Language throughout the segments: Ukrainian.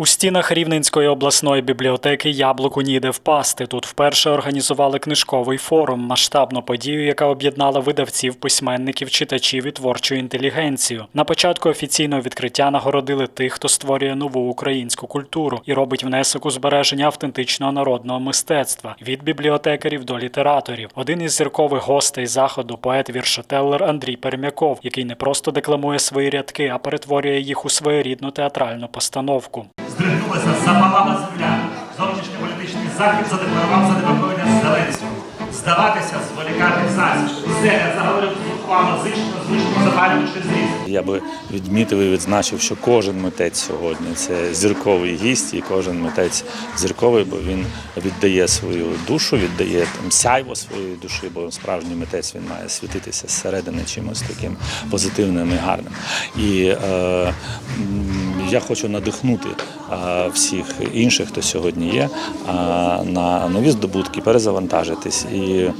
У стінах Рівненської обласної бібліотеки яблуку ніде впасти. Тут вперше організували книжковий форум, масштабну подію, яка об'єднала видавців, письменників, читачів і творчу інтелігенцію. На початку офіційного відкриття нагородили тих, хто створює нову українську культуру і робить внесок у збереження автентичного народного мистецтва від бібліотекарів до літераторів. Один із зіркових гостей заходу поет віршотеллер Андрій Пермяков, який не просто декламує свої рядки, а перетворює їх у своєрідну театральну постановку. Здригнулася, запалала земля. Зовнішньополітичний захід задекларував занепокоєння Зеленського. Здаватися, зволікати засіб. Зеля заговорив зухвало, зично, звично запалюючи зріз. Я би відмітив і відзначив, що кожен митець сьогодні це зірковий гість, і кожен митець зірковий, бо він віддає свою душу, віддає там сяйво своєї душі, бо справжній митець він має світитися зсередини чимось таким позитивним і гарним. І е, я хочу надихнути всіх інших, хто сьогодні є, на нові здобутки, перезавантажитись. І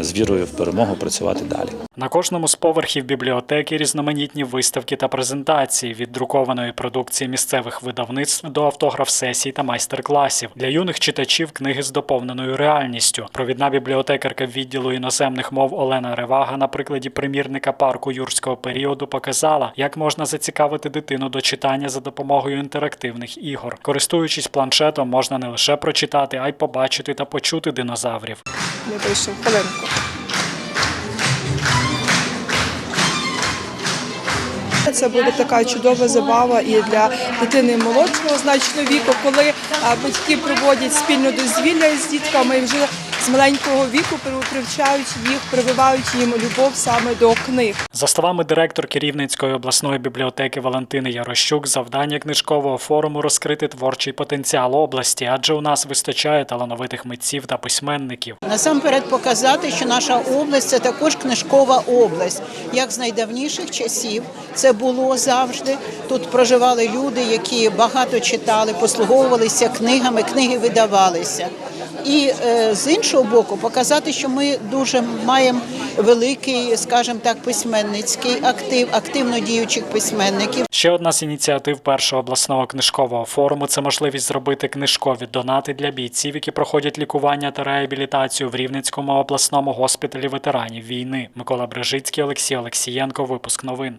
з вірою в перемогу працювати далі. На кожному з поверхів бібліотеки різноманітні виставки та презентації від друкованої продукції місцевих видавництв до автограф-сесій та майстер-класів. Для юних читачів книги з доповненою реальністю. Провідна бібліотекарка відділу іноземних мов Олена Ревага на прикладі примірника парку юрського періоду показала, як можна зацікавити дитину до читання за допомогою інтерактивних ігор. Користуючись планшетом, можна не лише прочитати, а й побачити та почути динозаврів. Не вийшов хвилинку. Це буде така чудова забава і для дитини молодшого значно віку, коли батьки проводять спільне дозвілля з дітками і вже з маленького віку при- привчають їх, прививають їм любов саме до книг. За словами директорки Рівненської обласної бібліотеки Валентини Ярощук, завдання книжкового форуму розкрити творчий потенціал області, адже у нас вистачає талановитих митців та письменників. Насамперед показати, що наша область це також книжкова область. Як з найдавніших часів це було завжди. Тут проживали люди, які багато читали, послуговувалися книгами, книги видавалися. І е, з іншого боку, показати, що ми дуже маємо великий, скажімо так, письменницький актив, активно діючих письменників. Ще одна з ініціатив першого обласного книжкового форуму це можливість зробити книжкові донати для бійців, які проходять лікування та реабілітацію в Рівненському обласному госпіталі ветеранів війни. Микола Брежицький, Олексій Олексієнко. Випуск новин.